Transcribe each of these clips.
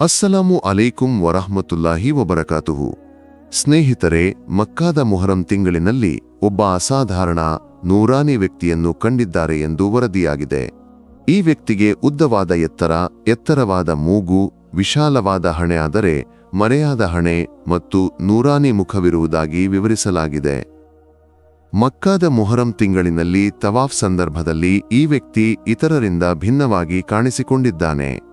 ಅಸ್ಸಲಾಮು ಅಲೈಕುಂ ವರಹಮತುಲ್ಲಾಹಿ ವಬರಕಾತುಹು. ಸ್ನೇಹಿತರೆ, ಮಕ್ಕಾದ ಮೊಹರಂ ತಿಂಗಳಿನಲ್ಲಿ ಒಬ್ಬ ಅಸಾಧಾರಣ, ನೂರಾನಿ ವ್ಯಕ್ತಿಯನ್ನು ಕಂಡಿದ್ದಾರೆ ಎಂದು ವರದಿಯಾಗಿದೆ. ಈ ವ್ಯಕ್ತಿಗೆ ಉದ್ದವಾದ ಎತ್ತರ, ಎತ್ತರವಾದ ಮೂಗು, ವಿಶಾಲವಾದ ಹಣೆ ಆದರೆ, ಮರೆಯಾದ ಹಣೆ ಮತ್ತು ನೂರಾನಿ ಮುಖವಿರುವುದಾಗಿ ವಿವರಿಸಲಾಗಿದೆ. ಮಕ್ಕಾದ ಮೊಹರಂ ತಿಂಗಳಿನಲ್ಲಿ ತವಾಫ್ ಸಂದರ್ಭದಲ್ಲಿ ಈ ವ್ಯಕ್ತಿ ಇತರರಿಂದ ಭಿನ್ನವಾಗಿ ಕಾಣಿಸಿಕೊಂಡಿದ್ದಾನೆ.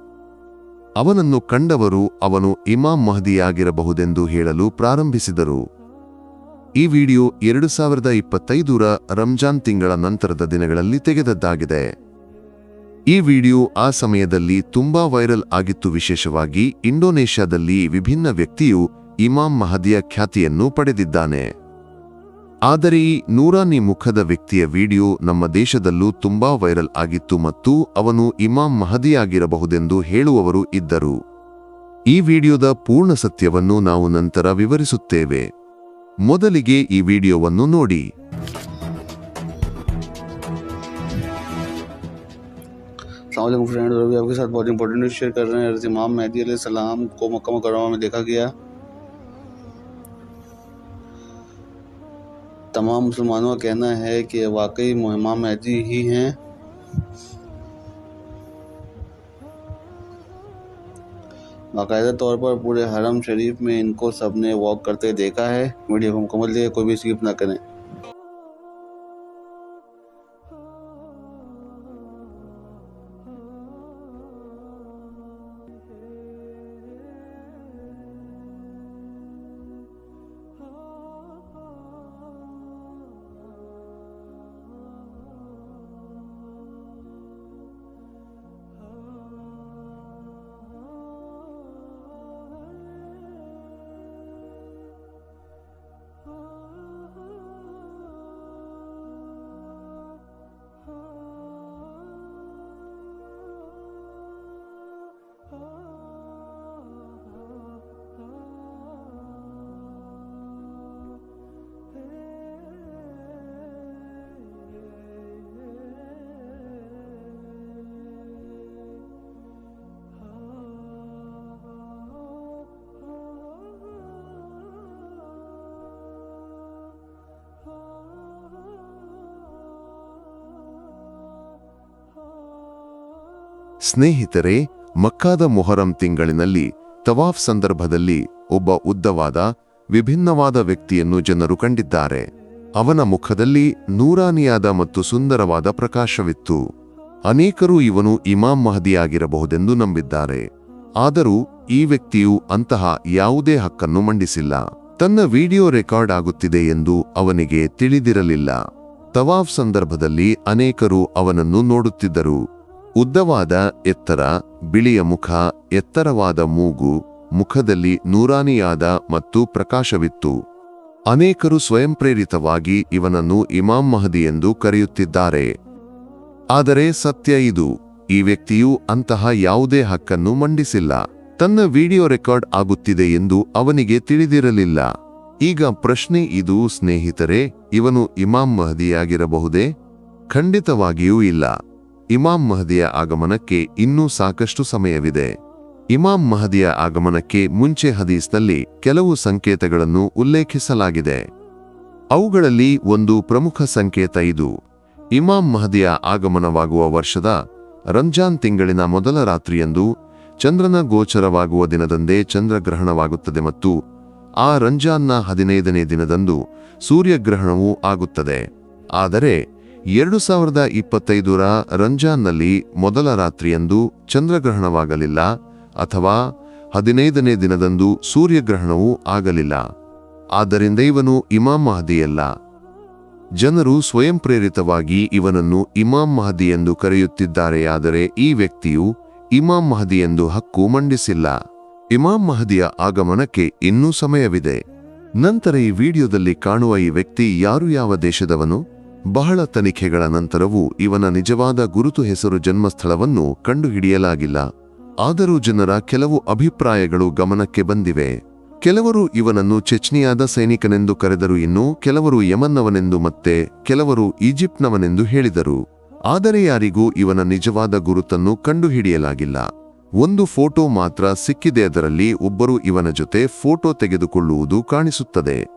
ಅವನನ್ನು ಕಂಡವರು ಅವನು ಇಮಾಮ್ ಮಹದಿಯಾಗಿರಬಹುದೆಂದು ಹೇಳಲು ಪ್ರಾರಂಭಿಸಿದರು. ಈ ವಿಡಿಯೋ ಎರಡು ಸಾವಿರದ ಇಪ್ಪತ್ತೈದರ ರಂಜಾನ್ ತಿಂಗಳ ನಂತರದ ದಿನಗಳಲ್ಲಿ ತೆಗೆದದ್ದಾಗಿದೆ. ಈ ವಿಡಿಯೋ ಆ ಸಮಯದಲ್ಲಿ ತುಂಬಾ ವೈರಲ್ ಆಗಿತ್ತು. ವಿಶೇಷವಾಗಿ ಇಂಡೋನೇಷ್ಯಾದಲ್ಲಿ ವಿಭಿನ್ನ ವ್ಯಕ್ತಿಯು ಇಮಾಮ್ ಮಹದಿಯ ಖ್ಯಾತಿಯನ್ನು ಪಡೆದಿದ್ದಾನೆ. ಆದರೆ ಈ ನೂರಾನಿ ಮುಖದ ವ್ಯಕ್ತಿಯ ವಿಡಿಯೋ ನಮ್ಮ ದೇಶದಲ್ಲೂ ತುಂಬಾ ವೈರಲ್ ಆಗಿತ್ತು ಮತ್ತು ಅವನು ಇಮಾಮ್ ಮಹದಿಯಾಗಿರಬಹುದೆಂದು ಹೇಳುವವರು ಇದ್ದರು ಈ ವಿಡಿಯೋದ ಪೂರ್ಣ ಸತ್ಯವನ್ನು ನಾವು ನಂತರ ವಿವರಿಸುತ್ತೇವೆ ಮೊದಲಿಗೆ ಈ ವಿಡಿಯೋವನ್ನು ನೋಡಿ अल्लाम फ्रेंड और अभी आपके साथ बहुत इंपॉर्टेंट न्यूज़ शेयर कर रहे हैं हज़रत इमाम मेहदी अलैहि सलाम को मक्का मुकरमा में देखा गया तमाम मुसलमानों का कहना है कि वाकई इमाम मेहदी ही हैं। बाकायदा तौर पर पूरे हरम शरीफ में इनको सबने वॉक करते देखा है। वीडियो को मुकम्मल देखिए, कोई भी स्किप ना करें। ಸ್ನೇಹಿತರೆ, ಮಕ್ಕಾದ ಮೊಹರಂ ತಿಂಗಳಿನಲ್ಲಿ ತವಾಫ್ ಸಂದರ್ಭದಲ್ಲಿ ಒಬ್ಬ ಉದ್ದವಾದ, ವಿಭಿನ್ನವಾದ ವ್ಯಕ್ತಿಯನ್ನು ಜನರು ಕಂಡಿದ್ದಾರೆ. ಅವನ ಮುಖದಲ್ಲಿ ನೂರಾನಿಯಾದ ಮತ್ತು ಸುಂದರವಾದ ಪ್ರಕಾಶವಿತ್ತು. ಅನೇಕರು ಇವನು ಇಮಾಮ್ ಮಹದಿಯಾಗಿರಬಹುದೆಂದು ನಂಬಿದ್ದಾರೆ. ಆದರೂ ಈ ವ್ಯಕ್ತಿಯು ಅಂತಹ ಯಾವುದೇ ಹಕ್ಕನ್ನು ಮಂಡಿಸಿಲ್ಲ. ತನ್ನ ವಿಡಿಯೋ ರೆಕಾರ್ಡ್ ಆಗುತ್ತಿದೆ ಎಂದು ಅವನಿಗೆ ತಿಳಿದಿರಲಿಲ್ಲ. ತವಾಫ್ ಸಂದರ್ಭದಲ್ಲಿ ಅನೇಕರು ಅವನನ್ನು ನೋಡುತ್ತಿದ್ದರು. ಉದ್ದವಾದ ಎತ್ತರ, ಬಿಳಿಯ ಮುಖ, ಎತ್ತರವಾದ ಮೂಗು, ಮುಖದಲ್ಲಿ ನೂರಾನಿಯಾದ ಮತ್ತು ಪ್ರಕಾಶವಿತ್ತು. ಅನೇಕರು ಸ್ವಯಂಪ್ರೇರಿತವಾಗಿ ಇವನನ್ನು ಇಮಾಮ್ ಮಹದಿ ಎಂದು ಕರೆಯುತ್ತಿದ್ದಾರೆ. ಆದರೆ ಸತ್ಯ ಇದು, ಈ ವ್ಯಕ್ತಿಯು ಅಂತಹ ಯಾವುದೇ ಹಕ್ಕನ್ನು ಮಂಡಿಸಿಲ್ಲ. ತನ್ನ ವಿಡಿಯೋ ರೆಕಾರ್ಡ್ ಆಗುತ್ತಿದೆ ಎಂದು ಅವನಿಗೆ ತಿಳಿದಿರಲಿಲ್ಲ. ಈಗ ಪ್ರಶ್ನೆ ಇದು, ಸ್ನೇಹಿತರೆ, ಇವನು ಇಮಾಮ್ ಮಹದಿಯಾಗಿರಬಹುದೇ? ಖಂಡಿತವಾಗಿಯೂ ಇಲ್ಲ. ಇಮಾಮ್ ಮಹದಿಯ ಆಗಮನಕ್ಕೆ ಇನ್ನೂ ಸಾಕಷ್ಟು ಸಮಯವಿದೆ. ಇಮಾಮ್ ಮಹದಿಯ ಆಗಮನಕ್ಕೆ ಮುಂಚೆ ಹದೀಸ್ನಲ್ಲಿ ಕೆಲವು ಸಂಕೇತಗಳನ್ನು ಉಲ್ಲೇಖಿಸಲಾಗಿದೆ. ಅವುಗಳಲ್ಲಿ ಒಂದು ಪ್ರಮುಖ ಸಂಕೇತ ಇದು. ಇಮಾಮ್ ಮಹದಿಯ ಆಗಮನವಾಗುವ ವರ್ಷದ ರಂಜಾನ್ ತಿಂಗಳಿನ ಮೊದಲ ರಾತ್ರಿಯಂದು ಚಂದ್ರನ ಗೋಚರವಾಗುವ ದಿನದಂದೇ ಚಂದ್ರಗ್ರಹಣವಾಗುತ್ತದೆ ಮತ್ತು ಆ ರಂಜಾನ್ನ ಹದಿನೈದನೇ ದಿನದಂದು ಸೂರ್ಯಗ್ರಹಣವೂ ಆಗುತ್ತದೆ. ಆದರೆ ಎರಡು ಸಾವಿರದ ಇಪ್ಪತ್ತೈದರ ರಂಜಾನ್ನಲ್ಲಿ ಮೊದಲ ರಾತ್ರಿಯಂದು ಚಂದ್ರಗ್ರಹಣವಾಗಲಿಲ್ಲ ಅಥವಾ ಹದಿನೈದನೇ ದಿನದಂದು ಸೂರ್ಯಗ್ರಹಣವೂ ಆಗಲಿಲ್ಲ. ಆದ್ದರಿಂದ ಇವನು ಇಮಾಮ್ ಮಹದಿಯಲ್ಲ. ಜನರು ಸ್ವಯಂ ಪ್ರೇರಿತವಾಗಿ ಇವನನ್ನು ಇಮಾಮ್ ಮಹದಿ ಎಂದು ಕರೆಯುತ್ತಿದ್ದಾರೆಯಾದರೆ ಈ ವ್ಯಕ್ತಿಯು ಇಮಾಮ್ ಮಹದಿ ಎಂದು ಹಕ್ಕು ಮಂಡಿಸಿಲ್ಲ. ಇಮಾಮ್ ಮಹದಿಯ ಆಗಮನಕ್ಕೆ ಇನ್ನೂ ಸಮಯವಿದೆ. ನಂತರ ಈ ವಿಡಿಯೋದಲ್ಲಿ ಕಾಣುವ ಈ ವ್ಯಕ್ತಿ ಯಾರು, ಯಾವ ದೇಶದವನು? ಬಹಳ ತನಿಖೆಗಳ ನಂತರವೂ ಇವನ ನಿಜವಾದ ಗುರುತು ಹೆಸರು ಜನ್ಮಸ್ಥಳವನ್ನು ಕಂಡುಹಿಡಿಯಲಾಗಿಲ್ಲ. ಆದರೂ ಜನರ ಕೆಲವು ಅಭಿಪ್ರಾಯಗಳು ಗಮನಕ್ಕೆ ಬಂದಿವೆ. ಕೆಲವರು ಇವನನ್ನು ಚೆಚ್ನಿಯಾದ ಸೈನಿಕನೆಂದು ಕರೆದರು, ಇನ್ನು ಕೆಲವರು ಯಮನ್ನವನೆಂದು ಮತ್ತೆ ಕೆಲವರು ಈಜಿಪ್ಟ್ನವನೆಂದು ಹೇಳಿದರು. ಆದರೆ ಯಾರಿಗೂ ಇವನ ನಿಜವಾದ ಗುರುತನ್ನು ಕಂಡುಹಿಡಿಯಲಾಗಿಲ್ಲ. ಒಂದು ಫೋಟೋ ಮಾತ್ರ ಸಿಕ್ಕಿದೆ, ಅದರಲ್ಲಿ ಒಬ್ಬರು ಇವನ ಜೊತೆ ಫೋಟೋ ತೆಗೆದುಕೊಳ್ಳುವುದು ಕಾಣಿಸುತ್ತದೆ.